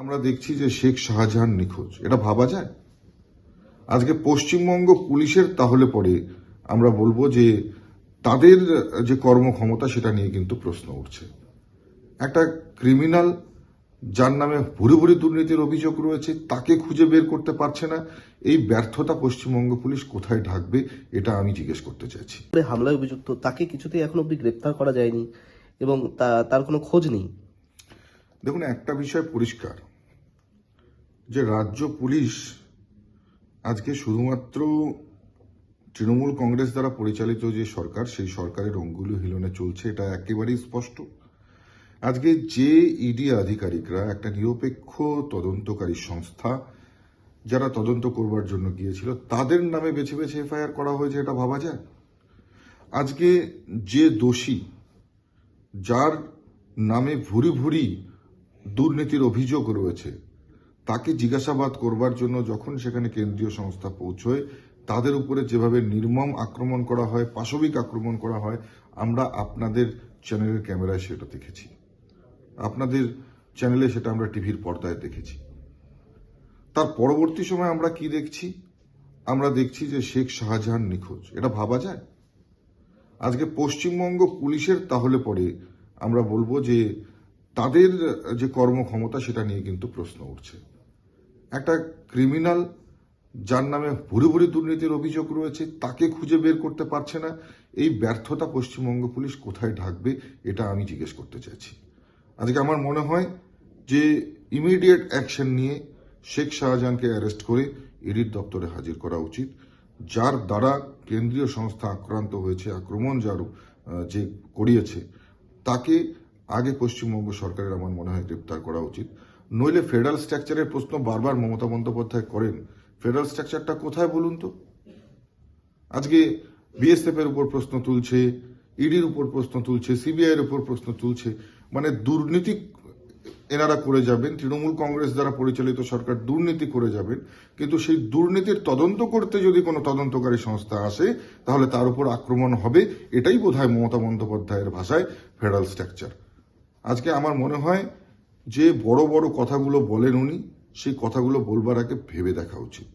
আমরা দেখছি যে শেখ শাহজাহান নিখোঁজ। এটা ভাবা যায়? আজকে পশ্চিমবঙ্গ পুলিশের তাহলে পরে আমরা বলব যে তাদের যে কর্মক্ষমতা সেটা নিয়ে কিন্তু প্রশ্ন উঠছে। একটা ক্রিমিনাল যার নামে ভুরি ভুরি দুর্নীতির অভিযোগ রয়েছে তাকে খুঁজে বের করতে পারছে না। এই ব্যর্থতা পশ্চিমবঙ্গ পুলিশ কোথায় ঢাকবে এটা আমি জিজ্ঞেস করতে চাইছি। হামলায় অভিযুক্ত তাকে কিছুতেই এখন অব্দি গ্রেপ্তার করা যায়নি এবং তার কোনো খোঁজ নেই। দেখুন একটা বিষয় পরিষ্কার। যে রাজ্য পুলিশ আজকে শুধুমাত্র তৃণমূল কংগ্রেস দ্বারা পরিচালিত যে সরকার, সেই সরকারের অঙ্গুলি হিলনে চলছে, এটা একেবারেই স্পষ্ট। আজকে যে ইডি আধিকারিকরা, একটা নিরপেক্ষ তদন্তকারী সংস্থা, যারা তদন্ত করবার জন্য গিয়েছিল, তাদের নামে বেছে বেছে এফআইআর করা হয়েছে, এটা ভাবা যায়? আজকে যে দোষী, যার নামে ভুরি ভুরি দুর্নীতির অভিযোগ রয়েছে তাকে জিজ্ঞাসাবাদ করবার জন্য যখন সেখানে কেন্দ্রীয় সংস্থা পৌঁছয়, তাদের উপরে যেভাবে নির্মম আক্রমণ করা হয়, পাশবিক আক্রমণ করা হয়, আমরা আপনাদের চ্যানেলের ক্যামেরায় সেটা দেখেছি। আপনাদের চ্যানেলে সেটা আমরা টিভির পর্দায় দেখেছি। তার পরবর্তী সময় আমরা কি দেখছি? আমরা দেখছি যে শেখ শাহজাহান নিখোঁজ। এটা ভাবা যায়? আজকে পশ্চিমবঙ্গ পুলিশের তাহলে পরে আমরা বলব যে তাদের যে কর্মক্ষমতা, সেটা নিয়ে কিন্তু প্রশ্ন উঠছে। একটা ক্রিমিনাল যার নামে ভুরি ভুরি দুর্নীতির অভিযোগ রয়েছে, তাকে খুঁজে বের করতে পারছে না। এই ব্যর্থতা পশ্চিমবঙ্গ পুলিশ কোথায় ঢাকবে, এটা আমি জিজ্ঞেস করতে চাইছি। আজকে আমার মনে হয় যে ইমিডিয়েট অ্যাকশন নিয়ে শেখ শাহজাহানকে অ্যারেস্ট করে ইডির দপ্তরে হাজির করা উচিত। যার দ্বারা কেন্দ্রীয় সংস্থা আক্রান্ত হয়েছে, আক্রমণ যার যে করিয়েছে, তাকে আগে পশ্চিমবঙ্গ সরকারের আমার মনে হয় গ্রেপ্তার করা উচিত। নইলে ফেডারেল স্ট্রাকচারের প্রশ্ন বারবার মমতা বন্দ্যোপাধ্যায় করেন। ফেডারেল স্ট্রাকচারটা কোথায় বলুন তো? আজকে বিএসএফ এর উপর প্রশ্ন তুলছে, ইডির উপর প্রশ্ন তুলছে সিবিআই এর উপর প্রশ্ন তুলছে। মানে দুর্নীতি এনারা করে যাবেন, তৃণমূল কংগ্রেস দ্বারা পরিচালিত সরকার দুর্নীতি করে যাবেন। কিন্তু সেই দুর্নীতির তদন্ত করতে যদি কোনো তদন্তকারী সংস্থা আসে, তাহলে তার উপর আক্রমণ হবে। এটাই বোধহয় মমতা বন্দ্যোপাধ্যায়ের ভাষায় ফেডারেল স্ট্রাকচার। আজকে আমার মনে হয় যে বড় বড় কথাগুলো বলেন উনি, সেই কথাগুলো বলবার আগে ভেবে দেখা উচিত।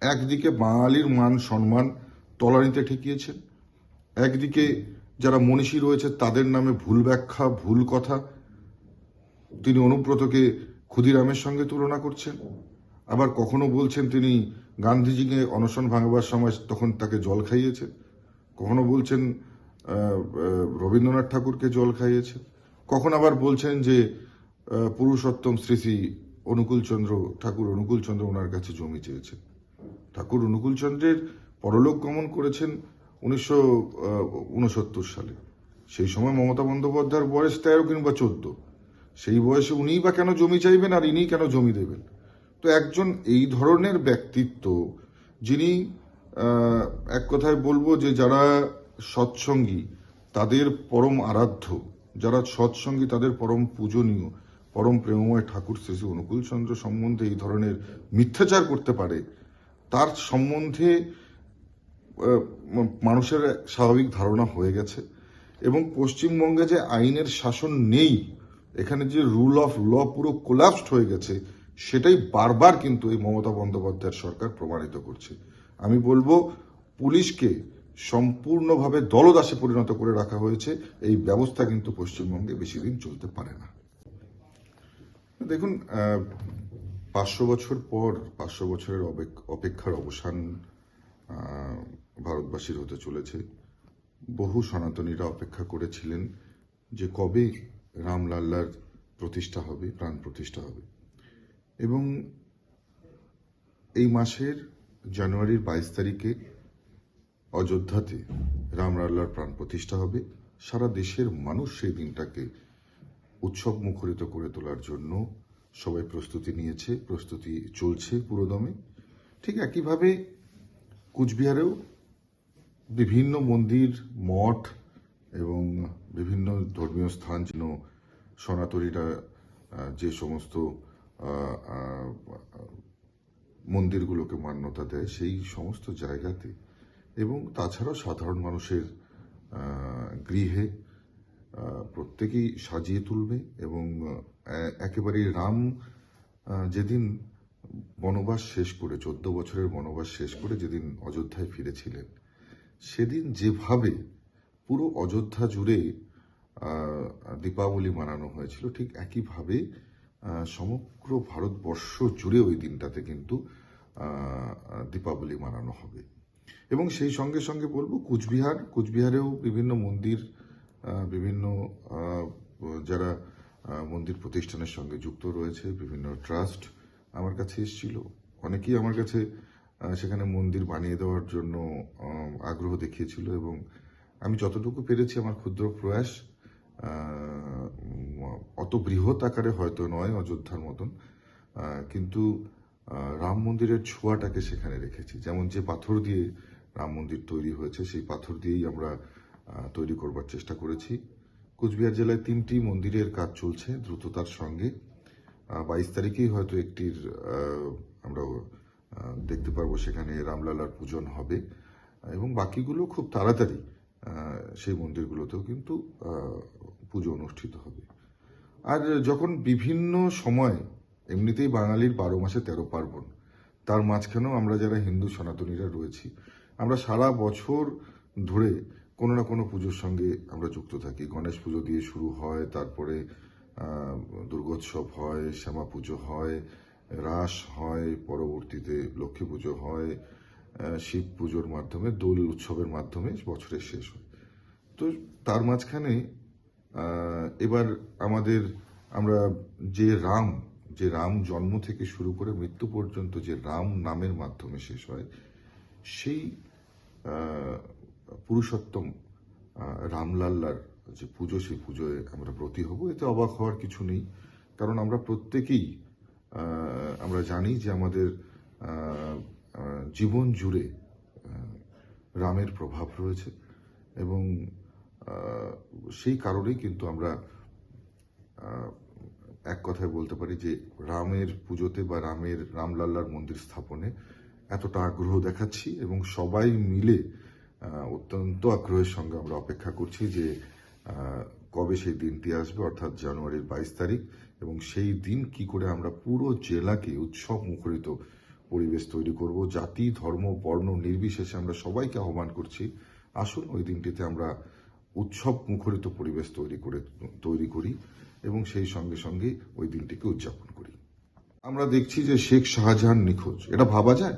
একদিকে বাঙালির মান, সম্মান তলানিতে ঠেকিয়েছেন। একদিকে যারা মনীষী রয়েছে, তাদের নামে ভুল ব্যাখ্যা, ভুল কথা, তিনি অনুব্রতকে ক্ষুদিরামের সঙ্গে তুলনা করছেন। আবার কখনো বলছেন তিনি গান্ধীজিকে অনশন ভাঙবার সময় তখন তাকে জল খাইয়েছেন। কখনো বলছেন রবীন্দ্রনাথ ঠাকুরকে জল খাইয়েছেন। কখন আবার বলছেন যে পুরুষোত্তম শ্রী শ্রী অনুকূলচন্দ্র ঠাকুর অনুকূলচন্দ্র ওনার কাছে জমি চেয়েছেন। ঠাকুর অনুকূলচন্দ্রের পরলোক গমন করেছেন উনিশশো উনসত্তর সালে। সেই সময় মমতা বন্দ্যোপাধ্যায়ের বয়স তেরো কিংবা চোদ্দ। সেই বয়সে উনিই বা কেন জমি চাইবেন আর ইনি কেন জমি দেবেন? তো একজন এই ধরনের ব্যক্তিত্ব যিনি এক কথায় বলব যে যারা সৎসঙ্গী, তাদের পরম আরাধ্য, যারা সৎসঙ্গী, তাদের পরম পূজনীয় পরম প্রেমময় ঠাকুর শ্রী শ্রী অনুকূল চন্দ্র সম্বন্ধে এই ধরনের মিথ্যাচার করতে পারে, তার সম্বন্ধে মানুষের স্বাভাবিক ধারণা হয়ে গেছে এবং পশ্চিমবঙ্গে যে আইনের শাসন নেই, এখানে যে রুল অফ ল পুরো কোলাপসড হয়ে গেছে, সেটাই বারবার কিন্তু এই মমতা বন্দ্যোপাধ্যায়ের সরকার প্রমাণিত করছে। আমি বলব, পুলিশকে সম্পূর্ণভাবে দলদাসে পরিণত করে রাখা হয়েছে, এই ব্যবস্থা কিন্তু পশ্চিমবঙ্গে বেশি দিন চলতে পারে না। দেখুন পাঁচশো বছর পর, পাঁচশো বছরের অপেক্ষার অবসান ভারতবাসীর হতে চলেছে। বহু সনাতনীরা অপেক্ষা করেছিলেন যে কবে রামলাল্লার প্রতিষ্ঠা হবে, প্রাণ প্রতিষ্ঠা হবে। এবং এই মাসের জানুয়ারির বাইশ তারিখে অযোধ্যাতে রামলাল্লার প্রাণ প্রতিষ্ঠা হবে। সারা দেশের মানুষ সেই দিনটাকে উৎসব মুখরিত করে তোলার জন্য সবাই প্রস্তুতি নিয়েছে, প্রস্তুতি চলছে পুরোদমে ঠিক একইভাবে কুচবিহারেও বিভিন্ন মন্দির, মঠ এবং বিভিন্ন ধর্মীয় স্থান যেন সনাতনীরা যে সমস্ত মন্দিরগুলোকে মান্যতা দেয় সেই সমস্ত জায়গাতে। এবং তাছাড়াও সাধারণ মানুষের গৃহে প্রত্যেকেই সাজিয়ে তুলবে এবং একেবারে রাম যেদিন বনবাস শেষ করে, চোদ্দ বছরের বনবাস শেষ করে যেদিন অযোধ্যায় ফিরেছিলেন, সেদিন যেভাবে পুরো অযোধ্যা জুড়ে দীপাবলি মানানো হয়েছিল, ঠিক একইভাবে সমগ্র ভারতবর্ষ জুড়ে ওই দিনটাতে কিন্তু দীপাবলি মানানো হবে। এবং সেই সঙ্গে সঙ্গে বলব, কুচবিহার, কুচবিহারেও বিভিন্ন মন্দির বিভিন্ন যারা মন্দির প্রতিষ্ঠানের সঙ্গে যুক্ত রয়েছে, বিভিন্ন ট্রাস্ট আমার কাছে এসেছিল। অনেকেই আমার কাছে সেখানে মন্দির বানিয়ে দেওয়ার জন্য আগ্রহ দেখিয়েছিল এবং আমি যতটুকু পেরেছি আমার ক্ষুদ্র প্রয়াস অত বৃহৎ আকারে হয়তো নয়, অযোধ্যার মতন কিন্তু রাম মন্দিরের ছোঁয়াটাকে সেখানে রেখেছি। যেমন যে পাথর দিয়ে রাম মন্দির তৈরি হয়েছে, সেই পাথর দিয়েই আমরা তৈরি করবার চেষ্টা করেছি। কুচবিহার জেলায় তিনটি মন্দিরের কাজ চলছে দ্রুততার সঙ্গে। বাইশ তারিখেই হয়তো একটির আমরা দেখতে পারব সেখানে রামলালার পূজন হবে। এবং বাকিগুলো খুব তাড়াতাড়ি সেই মন্দিরগুলোতেও কিন্তু পুজো অনুষ্ঠিত হবে। আর যখন বিভিন্ন সময়, এমনিতেই বাঙালির বারো মাসে তেরো পার্বণ, তার মাঝখানেও আমরা যারা হিন্দু সনাতনীরা রয়েছি, আমরা সারা বছর ধরে কোনো না কোনো পুজোর সঙ্গে আমরা যুক্ত থাকি। গণেশ পুজো দিয়ে শুরু হয়, তারপরে দুর্গোৎসব হয়, শ্যামা পুজো হয়, রাস হয়, পরবর্তীতে লক্ষ্মী পুজো হয় শিব পুজোর মাধ্যমে, দোল উৎসবের মাধ্যমে বছরের শেষ হয়। তো তার মাঝখানে এবার আমাদের, আমরা যে রাম যে রাম জন্ম থেকে শুরু করে মৃত্যু পর্যন্ত যে রাম নামের মাধ্যমে শেষ হয়, সেই পুরুষোত্তম রামলাল্লার যে পুজো, সেই পুজোয় আমরা ব্রতী হব। এতে অবাক হওয়ার কিছু নেই। কারণ আমরা প্রত্যেকেই আমরা জানি যে আমাদের জীবন জুড়ে রামের প্রভাব রয়েছে এবং সেই কারণেই কিন্তু আমরা এক কথায় বলতে পারি যে রামের পুজোতে বা রামের, রামলাল্লার মন্দির স্থাপনে এতটা আগ্রহ দেখাচ্ছি এবং সবাই মিলে অত্যন্ত আগ্রহের সঙ্গে আমরা অপেক্ষা করছি যে কবে সেই দিনটি আসবে, অর্থাৎ জানুয়ারির বাইশ তারিখ, এবং সেই দিন কি করে আমরা পুরো জেলাকে উৎসব মুখরিত পরিবেশ তৈরি করব, জাতি, ধর্ম, বর্ণ নির্বিশেষে আমরা সবাইকে আহ্বান করছি। আসুন ওই দিনটিতে আমরা উৎসব মুখরিত পরিবেশ তৈরি করে, তৈরি করি এবং সেই সঙ্গে সঙ্গে ওই দিনটিকে উদযাপন করি। আমরা দেখছি যে শেখ শাহজাহান নিখোঁজ। এটা ভাবা যায়?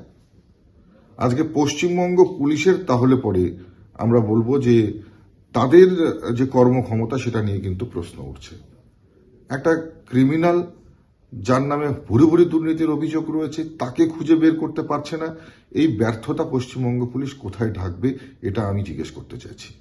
আজকে পশ্চিমবঙ্গ পুলিশের তাহলে পরে আমরা বলব যে তাদের যে কর্মক্ষমতা সেটা নিয়ে কিন্তু প্রশ্ন উঠছে। একটা ক্রিমিনাল যার নামে ভুরি ভুরি দুর্নীতির অভিযোগ রয়েছে, তাকে খুঁজে বের করতে পারছে না। এই ব্যর্থতা পশ্চিমবঙ্গ পুলিশ কোথায় ঢাকবে, এটা আমি জিজ্ঞেস করতে চাইছি।